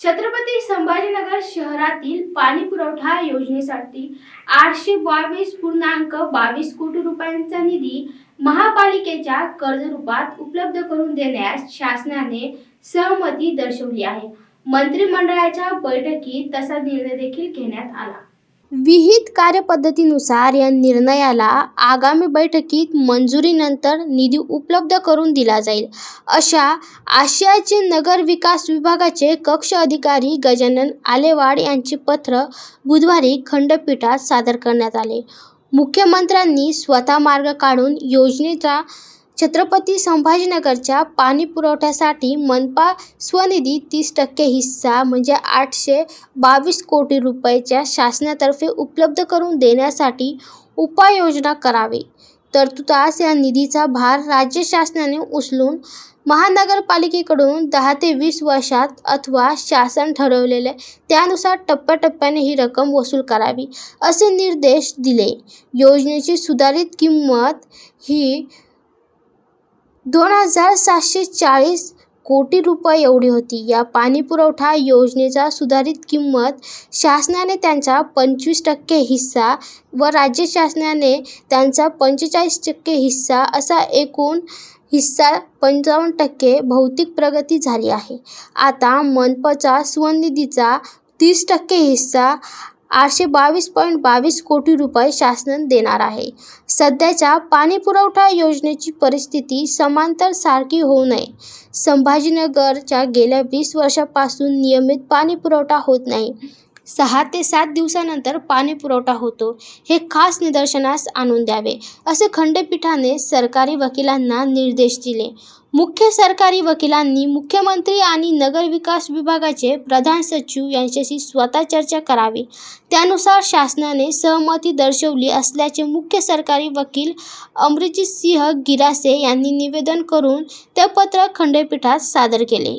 छत्रपती संभाजीनगर शहरातील पाणी पुरवठा योजनेसाठी आठशे बावीस पूर्णांक बावीस कोटी रुपयांचा निधी महापालिकेच्या कर्ज रूपात उपलब्ध करून देण्यास शासनाने सहमती दर्शवली आहे. मंत्रिमंडळाच्या बैठकीत तसा निर्णय देखील घेण्यात आला. विहित कार्यपद्धतीनुसार या निर्णयाला आगामी बैठकीत मंजुरीनंतर निधी उपलब्ध करून दिला जाईल. अशा आशयाचे नगर विकास विभागाचे कक्ष अधिकारी गजानन आलेवाड यांचे पत्र बुधवारी खंडपीठात सादर करण्यात आले. मुख्यमंत्र्यांनी स्वतः मार्ग काढून योजनेचा छत्रपती संभाजीनगरच्या पाणी पुरवठ्यासाठी मनपा स्वनिधी तीस टक्के हिस्सा म्हणजे आठशे बावीस कोटी रुपयाच्या शासनातर्फे उपलब्ध करून देण्यासाठी उपाययोजना करावी. तरतुदास या निधीचा भार राज्य शासनाने उचलून महानगरपालिकेकडून दहा ते वीस वर्षात अथवा शासन ठरवलेले त्यानुसार टप्प्याटप्प्याने ही रक्कम वसूल करावी असे निर्देश दिले. योजनेची सुधारित किंमत ही दोन हजार सातशे चाळीस कोटी रुपये एवढी होती. या पाणीपुरवठा योजनेचा सुधारित किंमत शासनाने त्यांचा पंचवीस टक्के हिस्सा व राज्य शासनाने त्यांचा पंचेचाळीस टक्के हिस्सा असा एकूण हिस्सा पंचावन्न टक्के भौतिक प्रगती झाली आहे. आता मनपाचा स्वनिधीचा तीस टक्के हिस्सा आठशे बावीस पॉईंट बावीस कोटी रुपये शासन देणार आहे. सध्याच्या पाणीपुरवठा योजनेची परिस्थिती समांतर सारखी होऊ नये. संभाजीनगरच्या गेल्या वीस वर्षापासून नियमित पाणीपुरवठा होत नाही. सहा ते सात दिवसानंतर पाणीपुरवठा होतो. हे खास निदर्शनास आणून द्यावे असे खंडपीठाने सरकारी वकिलांना निर्देश दिले. मुख्य सरकारी वकिलांनी मुख्यमंत्री आणि नगरविकास विभागाचे प्रधान सचिव यांच्याशी स्वतः चर्चा करावी. त्यानुसार शासनाने सहमती दर्शवली असल्याचे मुख्य सरकारी वकील अमरजित सिंह गिरासे यांनी निवेदन करून ते पत्र खंडपीठात सादर केले.